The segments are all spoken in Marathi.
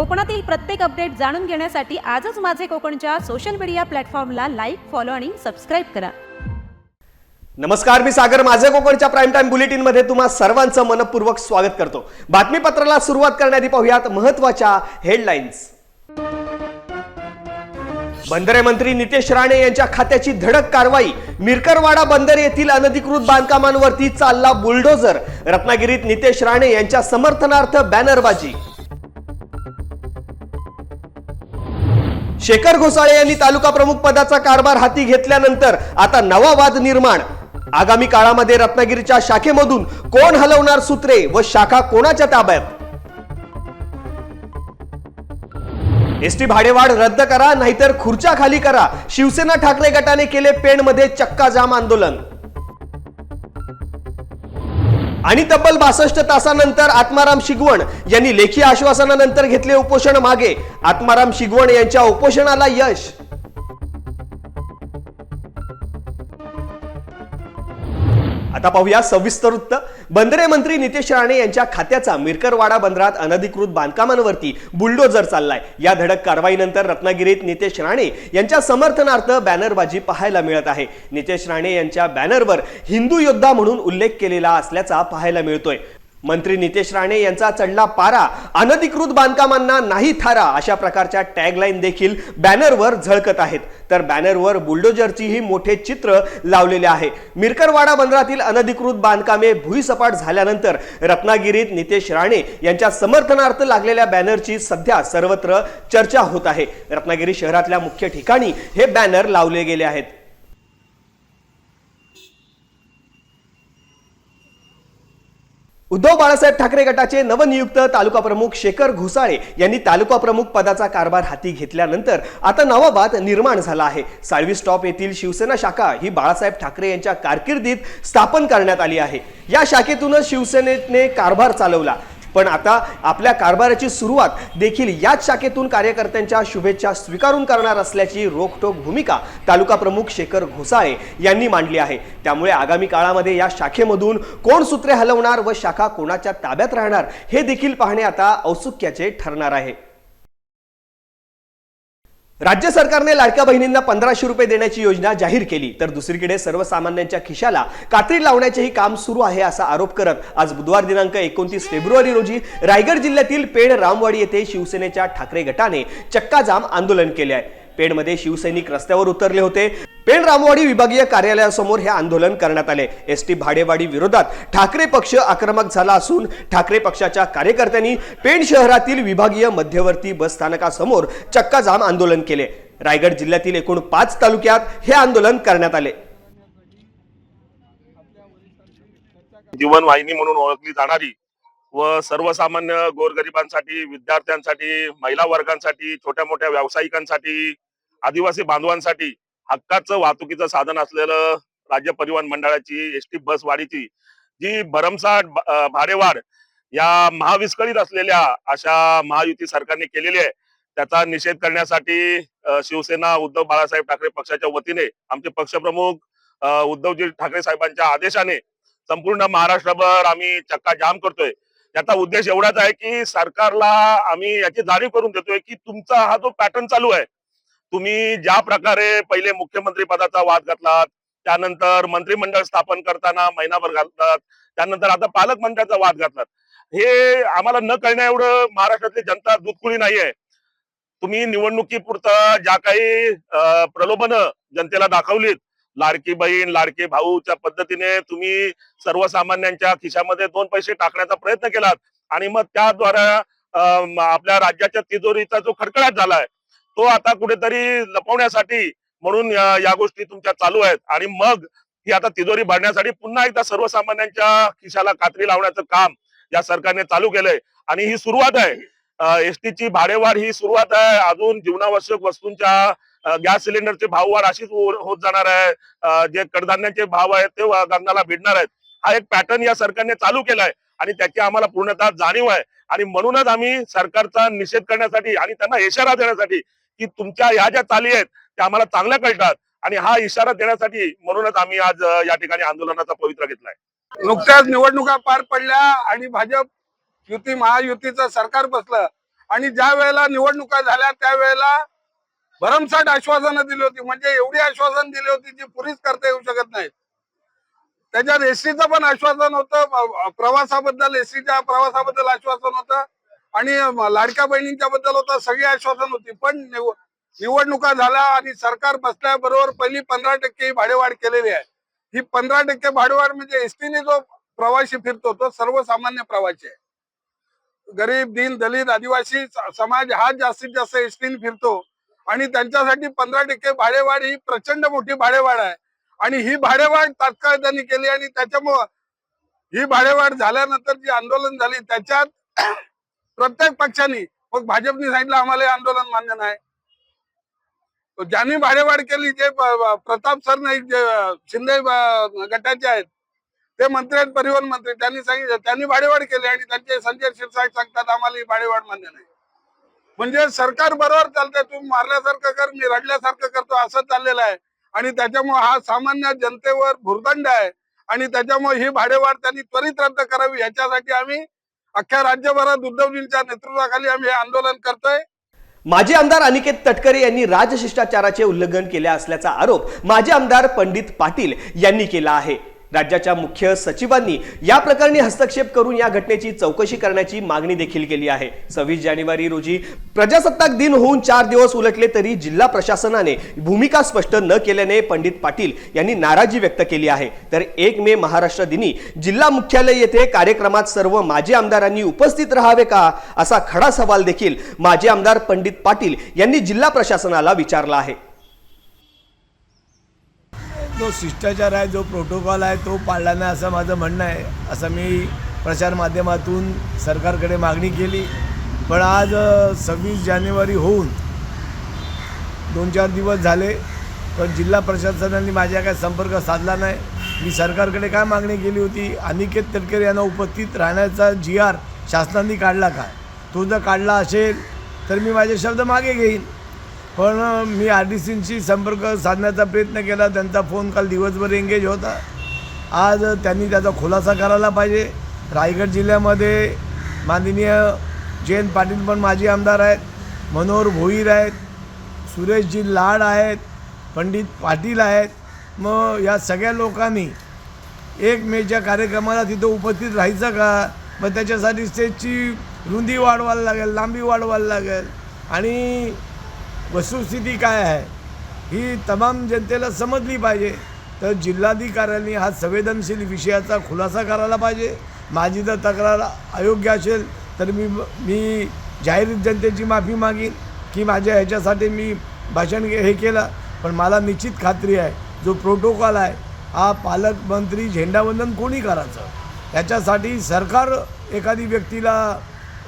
कोकणातील प्रत्येक अपडेट जाणून घेण्यासाठी आजच माझे कोकणच्या सोशल मीडिया प्लॅटफॉर्मला लाईक फॉलो आणि सबस्क्राईब करा. नमस्कार मी सागर. माझे कोकणच्या प्राईम टाइम बुलेटिनमध्ये तुम्हा सर्वांचं मनपूर्वक स्वागत करतो. बातमीपत्राला सुरुवात करण्याआधी पाहूयात महत्त्वाच्या हेडलाईन्स बंदरे मंत्री नितेश राणे यांच्या खात्याची धडक कारवाई. मिरकरवाडा बंदर येथील अनधिकृत बांधकामांवरती चालला बुलडोझर. रत्नागिरीत नितेश राणे यांच्या समर्थनार्थ बॅनरबाजी. शेखर घोसाळे यांनी तालुका प्रमुख पदाचा कारभार हाती घेतल्यानंतर आता नवा वाद निर्माण. आगामी काळामध्ये रत्नागिरीच्या शाखेमधून कोण हलवणार सूत्रे व शाखा कोणाच्या ताब्यात? एसटी भाडेवाढ रद्द करा नाहीतर खुर्च्या खाली करा. शिवसेना ठाकरे गटाने केले पेणमध्ये चक्का जाम आंदोलन. आणि तब्बल बासष्ट तासानंतर आत्माराम शिगवण यांनी लेखी आश्वासनानंतर घेतले उपोषण मागे. आत्माराम शिगवण यांच्या उपोषणाला यश. आता पाहूया सविस्तर वृत्त. बंदरे मंत्री नितेश राणे यांच्या खात्याचा मिरकरवाडा बंदरात अनधिकृत बांधकामांवरती बुलडोजर चाललाय. या धडक कारवाईनंतर रत्नागिरीत नितेश राणे यांच्या समर्थनार्थ बॅनरबाजी पाहायला मिळत आहे. नितेश राणे यांच्या बॅनरवर हिंदू योद्धा म्हणून उल्लेख केलेला असल्याचा पाहायला मिळतोय. मंत्री नितेश राणे यांचा चढला पारा अनधिकृत बांधकामांना नाही थारा अशा प्रकारच्या टॅगलाईन देखील बॅनरवर झळकत आहेत. तर बॅनरवर बुलडोजरचीही मोठे चित्र लावलेले आहे. मिरकरवाडा बंदरातील अनधिकृत बांधकामे भुईसपाट झाल्यानंतर रत्नागिरीत नितेश राणे यांच्या समर्थनार्थ लागलेल्या बॅनरची सध्या सर्वत्र चर्चा होत आहे. रत्नागिरी शहरातल्या मुख्य ठिकाणी हे बॅनर लावले गेले आहेत. उद्धव बाळासाहेब ठाकरे गटाचे नवनियुक्त तालुका प्रमुख शेखर घोसाळे यांनी तालुका प्रमुख पदाचा कारभार हाती घेतल्यानंतर आता नवा वाद निर्माण झाला आहे. साळवी स्टॉप येथील शिवसेना शाखा ही बाळासाहेब ठाकरे यांच्या कारकिर्दीत स्थापन करण्यात आली आहे. या शाखेतूनच शिवसेनेने कारभार चालवला. पण आता आपल्या कारभाराची सुरुवात देखील याच शाखेतून कार्यकर्त्यांच्या शुभेच्छा स्वीकारून करणार असल्याची रोखठोक भूमिका तालुका प्रमुख शेखर घोसाळे यांनी मांडली आहे. त्यामुळे आगामी काळामध्ये या शाखेमधून कोण सूत्रे हलवणार व शाखा कोणाच्या ताब्यात राहणार हे देखील पाहणे आता औत्सुक्याचे ठरणार आहे. राज्य सरकारने लाडक्या बहिणींना पंधराशे रुपये देण्याची योजना जाहीर केली. तर दुसरीकडे सर्वसामान्यांच्या खिशाला कात्री लावण्याचेही काम सुरू आहे असा आरोप करत आज बुधवार दिनांक एकोणतीस फेब्रुवारी रोजी रायगड जिल्ह्यातील पेड रामवाडी येथे शिवसेनेच्या ठाकरे गटाने चक्काजाम आंदोलन केले आहे. पेणमध्ये शिवसैनिक रस्त्यावर उतरले होते. पेण रामवाडी विभागीय कार्यालयासमोर हे आंदोलन करण्यात आले. एस टी भाडेवाडी विरोधात ठाकरे पक्ष आक्रमक झाला असून ठाकरे पक्षाच्या कार्यकर्त्यांनी पेण शहरातील विभागीय मध्यवर्ती बस स्थानकासमोर चक्काजाम आंदोलन केले. रायगड जिल्ह्यातील एकूण पाच तालुक्यात हे आंदोलन करण्यात आले. जीवनवाहिनी म्हणून ओळखली जाणारी व सर्वसामान्य गोरगरिबांसाठी विद्यार्थ्यांसाठी महिला वर्गांसाठी छोट्या मोठ्या व्यावसायिकांसाठी आदिवासी बांधवांसाठी हक्काचं वाहतुकीचं साधन असलेलं राज्य परिवहन मंडळाची एस टी बस वाढीची जी भरमसाठ भाडेवाढ या महाविस्कळीत असलेल्या अशा महायुती सरकारने केलेली आहे. त्याचा निषेध करण्यासाठी शिवसेना उद्धव बाळासाहेब ठाकरे पक्षाच्या वतीने आमचे पक्षप्रमुख उद्धवजी ठाकरे साहेबांच्या आदेशाने संपूर्ण महाराष्ट्रभर आम्ही चक्का जाम करतोय. याचा उद्देश एवढाच आहे की सरकारला आम्ही याची जाणीव करून देतोय की तुमचा हा जो पॅटर्न चालू आहे तुम्ही ज्या प्रकारे पहिले मुख्यमंत्री पदाचा वाद घातलात त्यानंतर मंत्रिमंडळ स्थापन करताना महिनाभर घालतात त्यानंतर आता पालकमंत्र्याचा वाद घातलात. हे आम्हाला न कळण्या एवढं महाराष्ट्रातली जनता दुधकुळी नाहीये. तुम्ही निवडणुकीपुरता ज्या काही प्रलोभन जनतेला दाखवलीत लाडकी बहीण लाडके भाऊच्या पद्धतीने तुम्ही सर्वसामान्यांच्या खिशामध्ये दोन पैसे टाकण्याचा प्रयत्न केलात आणि मग त्याद्वारा आपल्या राज्याच्या तिजोरीचा जो खडखडाट झालाय तो आता कुठेतरी लपवण्यासाठी म्हणून या गोष्टी तुमच्या चालू आहेत. आणि मग ही आता तिजोरी भरण्यासाठी पुन्हा एकदा सर्वसामान्यांच्या खिशाला कात्री लावण्याचं काम या सरकारने चालू केलंय. आणि ही सुरुवात आहे. एसटीची भाडेवाढ ही सुरुवात आहे. अजून जीवनावश्यक वस्तूंच्या गॅस सिलेंडरचे भाववाढ अशीच हो, होत जाणार आहे. जे कडधान्याचे भाव आहेत ते गंगाला भिडणार आहेत. हा एक पॅटर्न या सरकारने चालू केलाय. आणि त्याची आम्हाला पूर्णतः जाणीव आहे. आणि म्हणूनच आम्ही सरकारचा निषेध करण्यासाठी आणि त्यांना इशारा देण्यासाठी की तुमच्या ह्या ज्या चाली आहेत त्या आम्हाला चांगल्या कळतात. आणि हा इशारा देण्यासाठी म्हणूनच आम्ही आज या ठिकाणी आंदोलनाचा पवित्रा घेतलाय. नुकत्याच निवडणुका पार पडल्या आणि भाजप युती महायुतीचं सरकार बसलं. आणि ज्या वेळेला निवडणुका झाल्या त्यावेळेला भरमसाठ आश्वासनं दिली होती. म्हणजे एवढी आश्वासन दिली होती जी पुरीच करता येऊ शकत नाहीत त्याच्यात एसटीचं पण आश्वासन होतं प्रवासाबद्दल एसटीच्या प्रवासाबद्दल आश्वासन होतं. आणि लाडक्या बहिणींच्या बद्दल होतं सगळी आश्वासन होती. पण निवडणुका झाल्या आणि सरकार बसल्याबरोबर पहिली पंधरा टक्के भाडेवाढ केलेली आहे. ही पंधरा टक्के भाडेवाढ म्हणजे एसटीने जो प्रवासी फिरतो तो सर्वसामान्य प्रवासी आहे. गरीब दीन दलित आदिवासी समाज हा जास्तीत जास्त एसटीने फिरतो. आणि त्यांच्यासाठी पंधरा टक्के भाडेवाढ ही प्रचंड मोठी भाडेवाढ आहे. आणि ही भाडेवाढ तात्काळ त्यांनी केली आणि त्याच्यामुळं ही भाडेवाढ झाल्यानंतर जी आंदोलन झाली त्याच्यात प्रत्येक पक्षाने मग भाजपने सांगितलं आम्हाला हे आंदोलन मान्य नाही. ज्यांनी भाडेवाढ केली जे प्रताप सर प्रताप सरनाईक जे शिंदे गटाचे आहेत ते मंत्री आहेत परिवहन मंत्री त्यांनी सांगितलं त्यांनी भाडेवाढ केली आणि त्यांचे संजय शिरसाट सांगतात आम्हाला ही भाडेवाढ मान्य नाही. म्हणजे सरकार बरोबर चालतंय तुम्ही मारल्यासारखं कर मी रडल्यासारखं करतो असं चाललेलं आहे. आणि त्याच्यामुळे हा सामान्य जनतेवर भुर्दंड आहे. आणि त्याच्यामुळे ही भाडेवाढ त्यांनी त्वरित रद्द करावी याच्यासाठी आम्ही अख्ख्या राज्यभरात उद्धवजींच्या नेतृत्वाखाली आम्ही हे आंदोलन करतोय. माजी आमदार अनिकेत तटकरे यांनी राजशिष्टाचाराचे उल्लंघन केले असल्याचा आरोप माजी आमदार पंडित पाटील यांनी केला आहे. राज्याच्या मुख्य सचिवांनी या प्रकरणी हस्तक्षेप करून या घटनेची चौकशी करण्याची मागणी देखील केली आहे. सव्वीस जानेवारी रोजी प्रजासत्ताक दिन होऊन चार दिवस उलटले तरी जिल्हा प्रशासनाने भूमिका स्पष्ट न केल्याने पंडित पाटील यांनी नाराजी व्यक्त केली आहे. तर एक मे महाराष्ट्र दिनी जिल्हा मुख्यालय येथे कार्यक्रमात सर्व माजी आमदारांनी उपस्थित राहावे का असा खडा सवाल देखील माजी आमदार पंडित पाटील यांनी जिल्हा प्रशासनाला विचारला आहे. जो शिष्टाचार आहे जो प्रोटोकॉल आहे तो पाळला नाही असं माझं म्हणणं आहे. असं मी प्रचार माध्यमातून सरकारकडे मागणी केली. पण आज सव्वीस जानेवारी होऊन दोन चार दिवस झाले पण जिल्हा प्रशासनाने माझ्या काय संपर्क साधला नाही. मी सरकारकडे काय मागणी केली होती? अनिकेत तटकरे यांना उपस्थित राहण्याचा जी आर शासनाने काढला का? तो जर काढला असेल तर मी माझे शब्द मागे घेईन. पण मी आर डी सींशी संपर्क साधण्याचा प्रयत्न केला. त्यांचा फोन काल दिवसभर एंगेज होता. आज त्यांनी त्याचा खुलासा करायला पाहिजे. रायगड जिल्ह्यामध्ये माननीय जयंत पाटील पण माजी आमदार आहेत. मनोहर भोईर आहेत. सुरेशजी लाड आहेत. पंडित पाटील आहेत. मग या सगळ्या लोकांनी एक मेच्या कार्यक्रमाला तिथं उपस्थित राहायचं का? मग त्याच्यासाठी स्टेजची रुंदी वाढवायला लागेल लांबी वाढवायला लागेल. आणि वस्तुस्थिती काय आहे? ही तमाम जनतेला समजली पाहिजे. तर जिल्हाधिकाऱ्यांनी हा संवेदनशील विषयाचा खुलासा करायला पाहिजे. माझी जर तक्रार अयोग्य असेल तर मी मी जाहीर जनतेची माफी मागीन की माझ्या ह्याच्यासाठी मी भाषण हे केलं. पण मला निश्चित खात्री आहे जो प्रोटोकॉल आहे हा पालकमंत्री झेंडावंदन कोणी करायचं? याच्यासाठी सरकार एखादी व्यक्तीला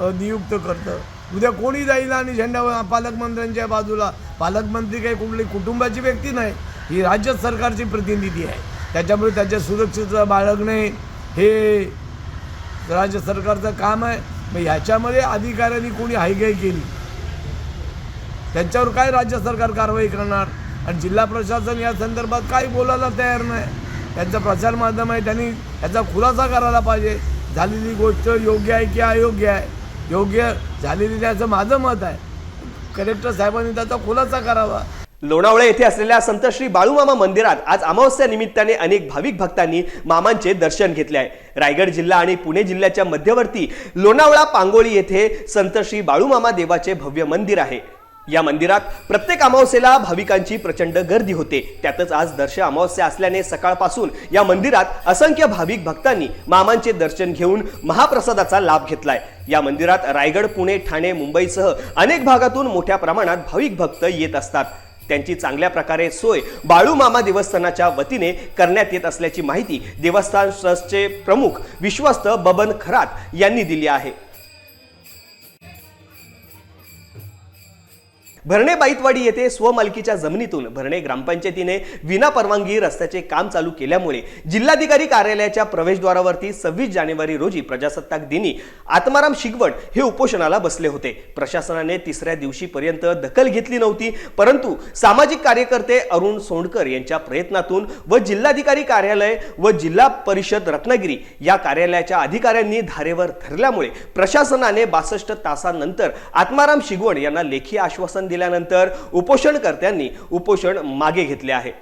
नियुक्त करतं. उद्या कोणी जाईल आणि झेंडा पालकमंत्र्यांच्या बाजूला. पालकमंत्री काही कुठली कुटुंबाची व्यक्ती नाही ही राज्य सरकारची प्रतिनिधी आहे. त्याच्यामुळे त्याच्या सुरक्षेचं बाळगणे हे राज्य सरकारचं काम आहे. मग ह्याच्यामध्ये अधिकाऱ्यांनी कोणी हायगाई केली? त्यांच्यावर काय राज्य सरकार कारवाई करणार? आणि जिल्हा प्रशासन या संदर्भात काही बोलायला तयार नाही? त्यांचं प्रचार माध्यम आहे त्यांनी याचा खुलासा करायला पाहिजे. झालेली गोष्ट योग्य आहे की अयोग्य आहे? योग्य झालेली त्याचं माझं मत आहे. कलेक्टर साहेबांनी त्याचा खुलासा करावा. लोणावळे येथे असलेल्या संत श्री बाळूमामा मंदिरात आज अमावस्या निमित्ताने अनेक भाविक भक्तांनी मामांचे दर्शन घेतले आहे. रायगड जिल्हा आणि पुणे जिल्ह्याच्या मध्यवर्ती लोणावळा पांगोळी येथे संत श्री बाळूमामा देवाचे भव्य मंदिर आहे. या मंदिरात प्रत्येक अमावस्येला भाविकांची प्रचंड गर्दी होते. त्यातच आज दर्श अमावस्या असल्याने सकाळपासून या मंदिरात असंख्य भाविक भक्तांनी मामांचे दर्शन घेऊन महाप्रसादाचा लाभ घेतलाय. या मंदिरात रायगड पुणे ठाणे मुंबईसह अनेक भागातून मोठ्या प्रमाणात भाविक भक्त येत असतात. त्यांची चांगल्या प्रकारे सोय बाळूमामा देवस्थानाच्या वतीने करण्यात येत असल्याची माहिती देवस्थान ट्रस्टचे प्रमुख विश्वस्त बबन खरात यांनी दिली आहे. भरणे बाईतवाडी येथे स्वमालकीच्या जमिनीतून भरणे ग्रामपंचायतीने विना परवानगी रस्त्याचे काम चालू केल्यामुळे जिल्हाधिकारी कार्यालयाच्या प्रवेशद्वारावरती सव्वीस जानेवारी रोजी प्रजासत्ताक दिनी आत्माराम शिगवण हे उपोषणाला बसले होते. प्रशासनाने तिसऱ्या दिवशीपर्यंत दखल घेतली नव्हती परंतु सामाजिक कार्यकर्ते अरुण सोंडकर यांच्या प्रयत्नातून व जिल्हाधिकारी कार्यालय व जिल्हा परिषद रत्नागिरी या कार्यालयाच्या अधिकाऱ्यांनी धारेवर धरल्यामुळे प्रशासनाने बासष्ट तासांनंतर आत्माराम शिगवण यांना लेखी आश्वासन दिले. दिल्यानंतर उपोषणकर्त्यांनी उपोषण मागे घेतले आहे.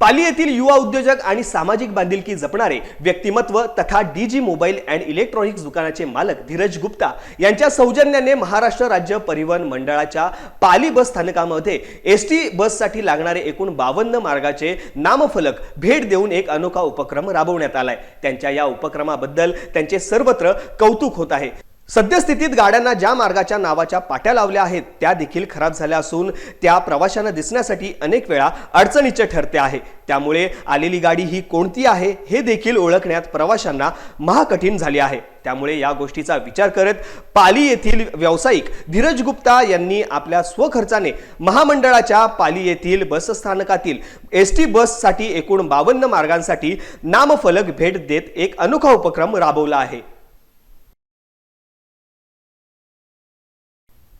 पाली येथील युवा उद्योजक आणि सामाजिक बांधिलकी जपणारे व्यक्तिमत्व तथा डीजी मोबाईल अँड इलेक्ट्रॉनिक्स दुकानाचे मालक धीरज गुप्ता यांच्या सौजन्याने महाराष्ट्र राज्य परिवहन मंडळाच्या पाली बस स्थानकामध्ये एस टी बससाठी लागणारे एकूण बावन्न मार्गाचे नामफलक भेट देऊन एक अनोखा उपक्रम राबवण्यात आलाय. त्यांच्या या उपक्रमाबद्दल त्यांचे सर्वत्र कौतुक होत आहे. सद्यस्थितीत गाड्यांना ज्या मार्गाच्या नावाच्या पाट्या लावल्या आहेत त्या देखील खराब झाल्या असून त्या प्रवाशांना दिसण्यासाठी अनेक वेळा अडचणीचे ठरते आहे. त्यामुळे आलेली गाडी ही कोणती आहे हे देखील ओळखण्यात प्रवाशांना महाकठीण झाले आहे. त्यामुळे या गोष्टीचा विचार करत पाली येथील व्यावसायिक धीरज गुप्ता यांनी आपल्या स्वखर्चाने महामंडळाच्या पाली येथील बसस्थानकातील एस टी बससाठी एकूण बावन्न मार्गांसाठी नामफलक भेट देत एक अनोखा उपक्रम राबवला आहे.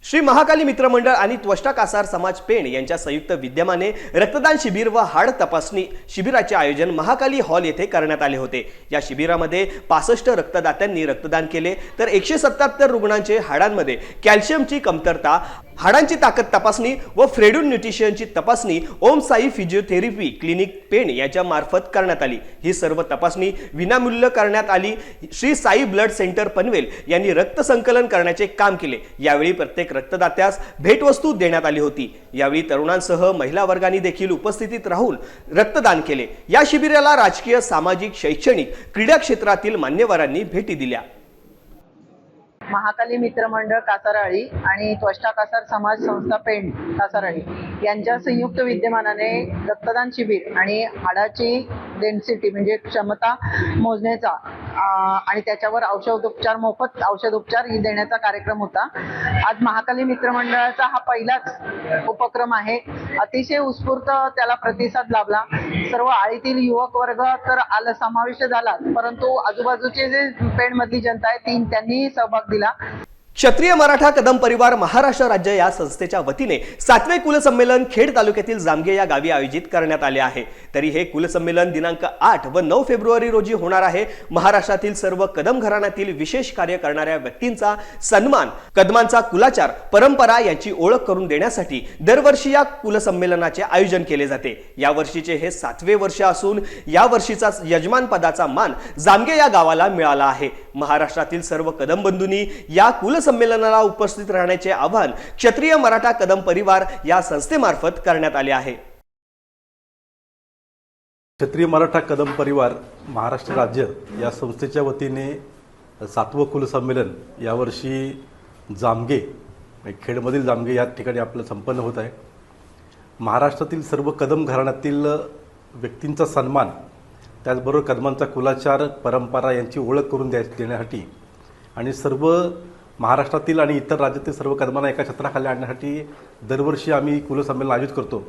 श्री महाकाली मित्र मंडळ आणि त्वष्टा कासार समाज पेण यांच्या संयुक्त विद्यमाने रक्तदान शिबिर व हाड तपासणी शिबिराचे आयोजन महाकाली हॉल येथे करण्यात आले होते. या शिबिरामध्ये पासष्ट रक्तदात्यांनी रक्तदान केले तर एकशे सत्याहत्तर रुग्णांचे हाडांमध्ये कॅल्शियमची कमतरता हाडांची ताकद तपासणी व फ्रेडून न्यूट्रिशनची तपासणी ओम साई फिजिओथेरपी क्लिनिक पेण याच्या मार्फत करण्यात आली. ही सर्व तपासणी विनामूल्य करण्यात आली. श्री साई ब्लड सेंटर पनवेल यांनी रक्त संकलन करण्याचे काम केले. यावेळी प्रत्येक रक्तदात्यास भेटवस्तू देण्यात आली होती. यावेळी तरुणांसह महिला वर्गांनी देखील उपस्थितीत राहून रक्तदान केले. या शिबिराला राजकीय सामाजिक शैक्षणिक क्रीडा क्षेत्रातील मान्यवरांनी भेटी दिल्या. महाकाली मित्रमंडळ कासाराळी आणि त्वष्टा कासार समाज संस्था पेंड कासाराळी यांच्या संयुक्त विद्यमानाने रक्तदान शिबिर आणि हाडाची डेन्सिटी म्हणजे क्षमता मोजण्याचा आणि त्याच्यावर औषधोपचार मोफत औषधोपचार देण्याचा कार्यक्रम होता. आज महाकाली मित्रमंडळाचा हा पहिलाच उपक्रम आहे. अतिशय उत्स्फूर्त त्याला प्रतिसाद लाभला. सर्व आळीतील युवक वर्ग तर आला समाविष्ट झाला परंतु आजूबाजूचे जे पेणमधली जनता आहे ती त्यांनी सहभाग दिला. क्षत्रिय मराठा कदम परिवार महाराष्ट्र राज्य या संस्थेच्या वतीने सातवे कुलसंमेलन खेड तालुक्यातील जामगे या गावी आयोजित करण्यात आले आहे. तरी हे कुलसंमेलन दिनांक आठ व नऊ फेब्रुवारी रोजी होणार आहे. महाराष्ट्रातील सर्व कदम घराण्यातील विशेष कार्य करणाऱ्या व्यक्तींचा सन्मान कदमांचा कुलाचार परंपरा याची ओळख करून देण्यासाठी दरवर्षी या कुलसंमेलनाचे आयोजन केले जाते. या वर्षीचे हे सातवे वर्ष असून या वर्षीचा यजमान पदाचा मान जामगे या गावाला मिळाला आहे. महाराष्ट्रातील सर्व कदम बंधूंनी या संमेलनाला उपस्थित राहण्याचे आवाहन क्षत्रिय मराठा कदम परिवार या संस्थेमार्फत करण्यात आले आहे. क्षत्रिय मराठा कदम परिवार महाराष्ट्र राज्य या संस्थेच्या वतीने सातवं कुलसंमेलन यावर्षी जामगे म्हणजे खेडमधील जामगे या ठिकाणी आपलं संपन्न होत आहे. महाराष्ट्रातील सर्व कदम घराण्यातील व्यक्तींचा सन्मान त्याचबरोबर कदमांचा कुलाचार परंपरा यांची ओळख करून द्या देण्यासाठी आणि सर्व महाराष्ट्रातील आणि इतर राज्यातील सर्व कदमांना एका छत्राखाली आणण्यासाठी दरवर्षी आम्ही कुलसंमेलन आयोजित करतो.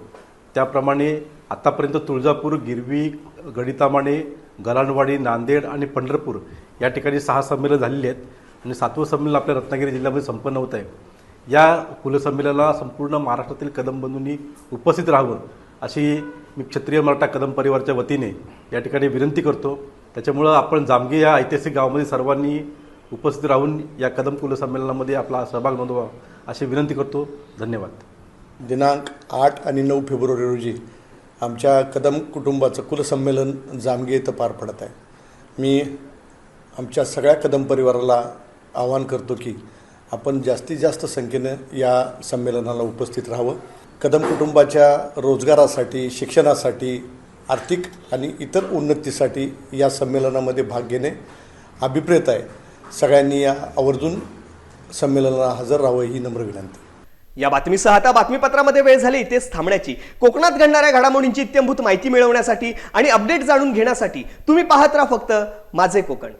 त्याप्रमाणे आत्तापर्यंत तुळजापूर गिरवी गडितामाणे गलांडवाडी नांदेड आणि पंढरपूर या ठिकाणी सहा संमेलन झालेली आहेत आणि सातवं संमेलन आपल्या रत्नागिरी जिल्ह्यामध्ये संपन्न होत आहे. या कुलसंमेलनाला संपूर्ण महाराष्ट्रातील कदम बंधूंनी उपस्थित राहावं अशी मी क्षत्रिय मराठा कदम परिवारच्या वतीने या ठिकाणी विनंती करतो. त्याच्यामुळं आपण जामगे या ऐतिहासिक गावामध्ये सर्वांनी उपस्थित राहून या कदम कुलसंमेलनामध्ये आपला सहभाग नोंदवा अशी विनंती करतो. धन्यवाद. दिनांक आठ आणि नऊ फेब्रुवारी रोजी आमच्या कदम कुटुंबाचं कुलसंमेलन जामगे इथं पार पडत आहे. मी आमच्या सगळ्या कदम परिवाराला आवाहन करतो की आपण जास्तीत जास्त संख्येनं या संमेलनाला उपस्थित राहावं. कदम कुटुंबाच्या रोजगारासाठी शिक्षणासाठी आर्थिक आणि इतर उन्नतीसाठी या संमेलनामध्ये भाग घेणे अभिप्रेत आहे. सगळ्यांनी या आवर्जून संमेलनाला हजर राहावं ही नम्र विनंती. या बातमीसह आता बातमीपत्रामध्ये वेळ झाली इथेच थांबण्याची. कोकणात घडणाऱ्या घडामोडींची इत्यंभूत माहिती मिळवण्यासाठी आणि अपडेट जाणून घेण्यासाठी तुम्ही पाहत राहा फक्त माझे कोकण.